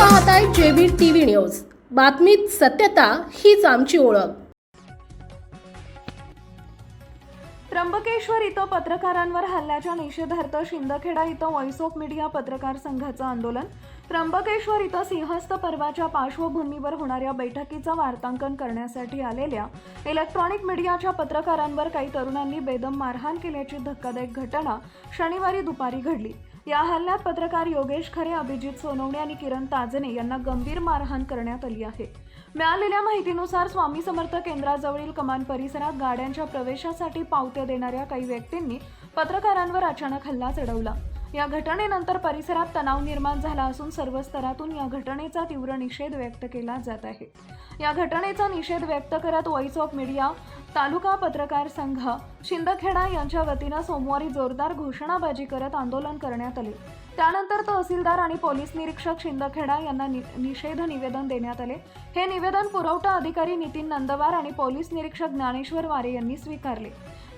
पाहताय जेबीर TV news. बातमीत सत्यता हीच आमची ओळख. त्र्यंबकेश्वर इथं पत्रकारांवर हल्ल्याच्या निषेधार्थ शिंदखेडा इथं व्हॉइस ऑफ मीडिया पत्रकार संघाचं आंदोलन. त्र्यंबकेश्वर इथं सिंहस्थ पर्वाच्या पार्श्वभूमीवर होणाऱ्या बैठकीचं वार्तांकन करण्यासाठी आलेल्या इलेक्ट्रॉनिक मीडियाच्या पत्रकारांवर काही तरुणांनी बेदम मारहाण केल्याची धक्कादायक घटना शनिवारी दुपारी घडली. या हल्ल्यात पत्रकार योगेश खरे अभिजित सोनवणे आणि किरण ताजने यांना गंभीर मारहाण करण्यात आली आहे. मिळालेल्या माहितीनुसार स्वामी समर्थ केंद्राजवळील कमान परिसरात गाड्यांच्या प्रवेशासाठी पावत्या देणाऱ्या काही व्यक्तींनी पत्रकारांवर अचानक हल्ला चढवला. या घटनेनंतर परिसरात तणाव निर्माण झाला असून सर्व स्तरातून या घटनेचा तीव्र निषेध व्यक्त केला जात आहे. या घटनेचा निषेध व्यक्त करत व्हॉइस ऑफ मीडिया तालुका पत्रकार संघ शिंदखेडा यांच्या वतीनं सोमवारी जोरदार घोषणाबाजी करत आंदोलन करण्यात आले. त्यानंतर तहसीलदार आणि पोलीस निरीक्षक शिंदखेडा यांना नि- निषेध निवेदन देण्यात आले. हे निवेदन पुरवठा अधिकारी नितीन नंदवार आणि पोलीस निरीक्षक ज्ञानेश्वर वारे यांनी स्वीकारले.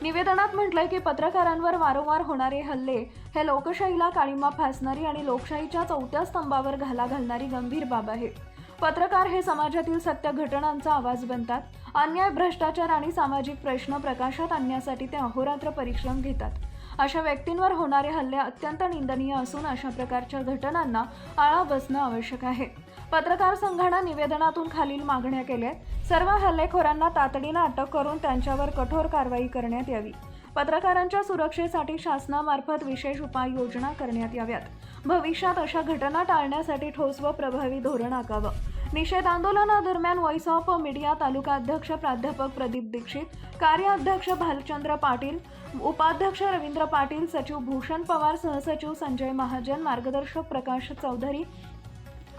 निवेदनात म्हटलंय की पत्रकारांवर वारंवार होणारे हल्ले हे लोकशाहीला काळिमा फासणारी आणि लोकशाहीच्या चौथ्या स्तंभावर घाला घालणारी गंभीर बाब आहे. पत्रकार हे समाजातील सत्य घटनांचा आवाज बनतात. अन्याय भ्रष्टाचार आणि सामाजिक प्रश्न प्रकाशात आणण्यासाठी ते अहोरात्र परिश्रम घेतात. अशा व्यक्तींवर होणारे हल्ले अत्यंत निंदनीय असून अशा प्रकारच्या घटनांना आळा बसणं आवश्यक आहे. पत्रकार संघानं निवेदनातून खालील मागण्या केल्या सर्व हल्लेखोरांना तातडीनं अटक करून त्यांच्यावर कठोर कारवाई करण्यात यावी. पत्रकारांच्या सुरक्षेसाठी शासनामार्फत विशेष उपाययोजना करण्यात याव्यात. भविष्यात अशा घटना टाळण्यासाठी ठोस व प्रभावी धोरण आखावं निषेध आंदोलनादरम्यान व्हॉइस ऑफ मीडिया तालुका अध्यक्ष प्राध्यापक प्रदीप दीक्षित कार्याध्यक्ष भालचंद्र पाटील उपाध्यक्ष रवींद्र पाटील सचिव भूषण पवार सहसचिव संजय महाजन मार्गदर्शक प्रकाश चौधरी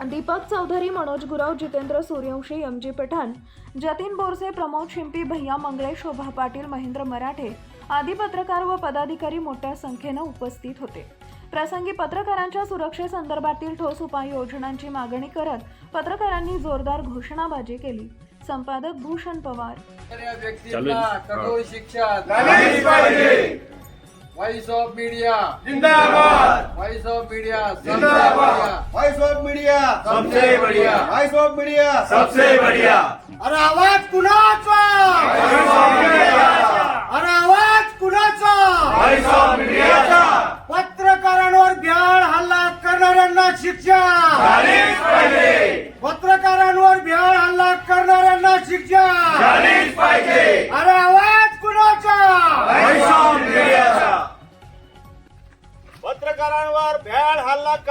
दीपक चौधरी मनोज गुरव जितेंद्र सूर्यवंशी एम जी पठाण जतीन बोरसे प्रमोद शिंपी भैया मंगळे शोभा पाटील महेंद्र मराठे आदी पत्रकार व पदाधिकारी मोठ्या संख्येनं उपस्थित होते. प्रसंगी पत्रकारांच्या सुरक्षेसंदर्भातील ठोस उपाययोजनांची मागणी करत पत्रकारांनी जोरदार घोषणाबाजी केली. संपादक भूषण पवार. कठोर शिक्षा. व्हॉइस ऑफ मीडिया जिंदाबाद. व्हॉइस ऑफ मीडिया जिंदाबाद. वॉइस ऑफ मीडिया सबसे बढ़िया वॉइस ऑफ मीडिया सबसे बढ़िया अरे आवाज कुणाचा?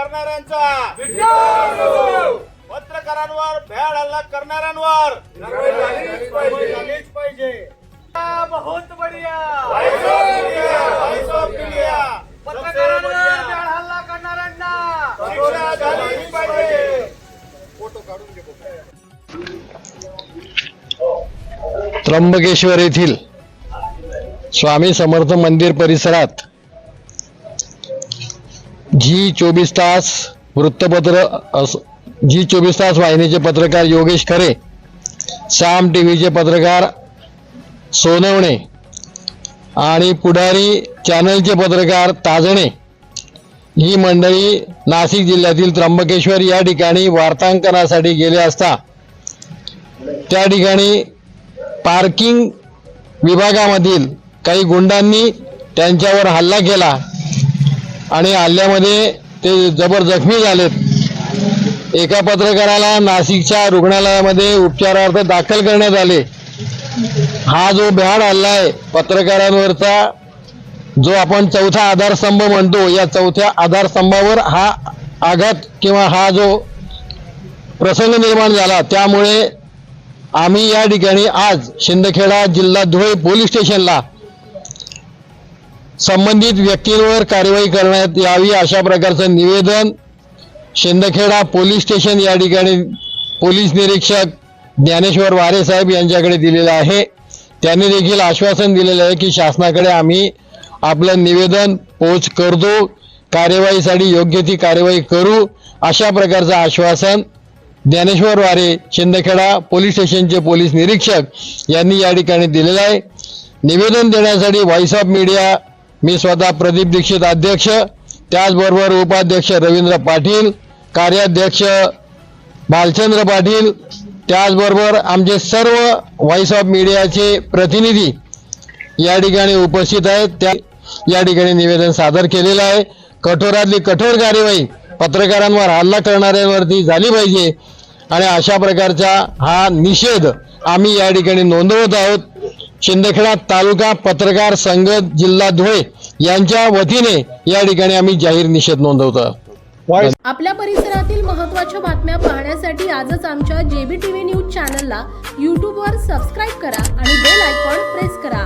करणाऱ्यांचा. पत्रकारांवर भ्याड हल्ला करणाऱ्यांवर. झालीच पाहिजे. बहुत बढ़िया. पत्रकारांवर भ्याड हल्ला करणाऱ्यांना. शिक्षा झालीच पाहिजे. फोटो काढून घे त्र्यंबकेश्वर येथील स्वामी समर्थ मंदिर परिसरात जी चोवीस तास वृत्तपत्र जी चोवीस तास वाहिनीचे पत्रकार योगेश खरे साम टीव्हीचे पत्रकार सोनवणे आणि पुढारी चॅनलचे पत्रकार ताजणे ही मंडळी नाशिक जिल्ह्यातील त्र्यंबकेश्वर या ठिकाणी वार्तांकनासाठी गेले असता त्या ठिकाणी पार्किंग विभागामधील काही गुंडांनी त्यांच्यावर हल्ला केला. आणि हल्ल्यामध्ये ते जबर जखमी झालेत. एका पत्रकाराला नाशिकच्या रुग्णालयामध्ये उपचारार्थ दाखल करण्यात आले. हा जो भ्याड हल्ला आहे पत्रकारांवरचा जो आपण चौथा आधारस्तंभ म्हणतो या चौथ्या आधारस्तंभावर हा आघात किंवा हा जो प्रसंग निर्माण झाला त्यामुळे आम्ही या ठिकाणी आज शिंदखेडा जिल्हा धुळे पोलीस स्टेशनला संबंधित व्यक्तींवर कारवाई करण्यात यावी अशा प्रकारचं निवेदन शिंदखेडा पोलीस स्टेशन या ठिकाणी पोलीस निरीक्षक ज्ञानेश्वर वारे साहेब यांच्याकडे दिलेलं आहे. त्यांनी देखील आश्वासन दिलेलं आहे की शासनाकडे आम्ही आपलं निवेदन पोच करतो कार्यवाहीसाठी योग्य ती कार्यवाही करू अशा प्रकारचं आश्वासन ज्ञानेश्वर वारे शिंदखेडा पोलीस स्टेशनचे पोलीस निरीक्षक यांनी या ठिकाणी दिलेलं आहे. निवेदन देण्यासाठी व्हॉइस ऑफ मीडिया मी स्वतः प्रदीप दीक्षित अध्यक्ष त्याचबरोबर उपाध्यक्ष रवींद्र पाटील कार्याध्यक्ष भालचंद्र पाटील त्याचबरोबर आमचे सर्व व्हॉइस ऑफ मीडियाचे प्रतिनिधी या ठिकाणी उपस्थित आहेत. त्या या ठिकाणी निवेदन सादर केलेलं आहे. कठोरातली कठोर कार्यवाही पत्रकारांवर हल्ला करणाऱ्यांवरती झाली पाहिजे. आणि अशा प्रकारचा हा निषेध आम्ही या ठिकाणी नोंदवत आहोत. शिंदखेडा तालुका पत्रकार संघ जिल्हा धुळे यांच्या वतीने या ठिकाणी आम्ही जाहीर निषेध नोंदवतो. आपल्या परिसरातील महत्त्वाच्या बातम्या पाहण्यासाठी आजच आमच्या जेबी टीव्ही न्यूज चॅनलला यूट्यूबवर सबस्क्राईब करा आणि बेल आयकॉन प्रेस करा.